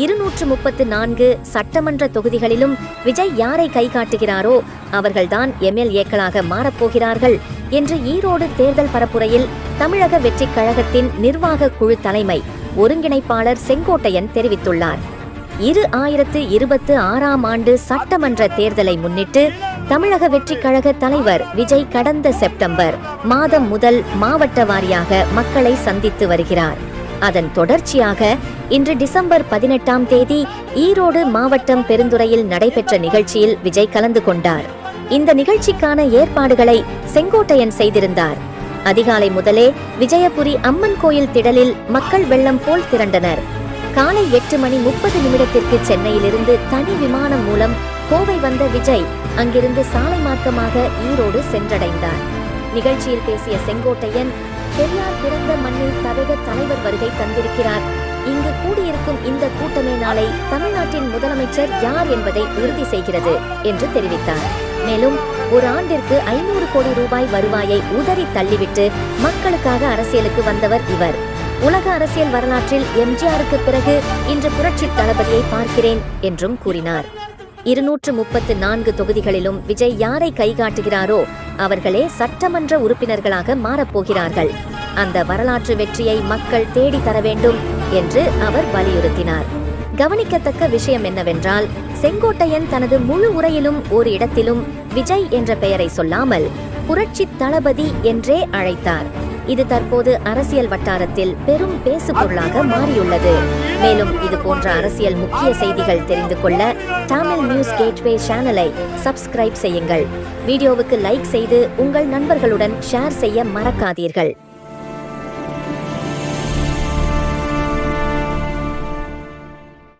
இருநூற்று முப்பத்து நான்கு சட்டமன்ற தொகுதிகளிலும் விஜய் யாரை கை காட்டுகிறாரோ அவர்கள்தான் எம்எல்ஏக்களாக மாறப்போகிறார்கள் என்று ஈரோடு தேர்தல் பரப்புரையில் தமிழக வெற்றிக் கழகத்தின் நிர்வாக குழு தலைமை ஒருங்கிணைப்பாளர் செங்கோட்டையன் தெரிவித்துள்ளார். இரு ஆயிரத்து இருபத்து ஆறாம் ஆண்டு சட்டமன்ற தேர்தலை முன்னிட்டு தமிழக வெற்றிக் கழக தலைவர் விஜய் கடந்த செப்டம்பர் மாதம் முதல் மாவட்ட வாரியாக மக்களை சந்தித்து வருகிறார். அதன் தொடர்ச்சியாக இன்று டிசம்பர் பதினெட்டாம் தேதி ஈரோடு மாவட்டம் பெருந்துறையில் நடைபெற்ற நிகழ்ச்சியில் விஜய் கலந்து கொண்டார். இந்த நிகழ்ச்சிக்கான ஏற்பாடுகளை செங்கோட்டையன் செய்திருந்தார். அதிகாலை முதலே விஜயபுரி அம்மன் கோயில் திடலில் மக்கள் வெள்ளம் போல் திரண்டனர். காலை எட்டு மணி முப்பது நிமிடத்திற்கு சென்னையிலிருந்து தனி விமானம் மூலம் கோவை வந்த விஜய் அங்கிருந்து சாலை மார்க்கமாக ஈரோடு சென்றடைந்தார். நிகழ்ச்சியில் பேசிய செங்கோட்டையன் பெரியார் பிறந்த மண்ணில் தவக தலைவர் வருகை தந்திருக்கிறார். இங்கு கூடியிருக்கும் இந்த கூட்டமே நாளை தமிழ்நாட்டின் முதலமைச்சர் யார் என்பதை உறுதி செய்கிறது என்று தெரிவித்தார். மேலும் ஒரு ஆண்டிற்கு ஐநூறு கோடி ரூபாய் வருவாயை உதறி தள்ளிவிட்டு மக்களுக்காக அரசியலுக்கு வந்தவர் இவர். உலக அரசியல் வரலாற்றில் எம்ஜிஆருக்கு பிறகு இன்று புரட்சி தளபதியை பார்க்கிறேன் என்றும் கூறினார். இருநூற்று முப்பத்து நான்கு தொகுதிகளிலும் விஜய் யாரை கைகாட்டுகிறாரோ அவர்களே சட்டமன்ற உறுப்பினர்களாக மாறப்போகிறார்கள். அந்த வரலாற்று வெற்றியை மக்கள் தேடி தர வேண்டும் என்று அவர் வலியுறுத்தினார். கவனிக்கத்தக்க விஷயம் என்னவென்றால் செங்கோட்டையன் தனது முழு உரையிலும் ஒரு இடத்திலும் விஜய் என்ற பெயரை சொல்லாமல் புரட்சி தளபதி என்றே அழைத்தார். இது தற்போது அரசியல் வட்டாரத்தில் பெரும் பேசு பொருளாக மாறியுள்ளது. மேலும் இது போன்ற அரசியல் முக்கிய செய்திகள் தெரிந்து கொள்ள தமிழ் நியூஸ் கேட்வே சேனலை சப்ஸ்கிரைப் செய்யுங்கள். வீடியோவுக்கு லைக் செய்து உங்கள் நண்பர்களுடன் ஷேர் செய்ய மறக்காதீர்கள்.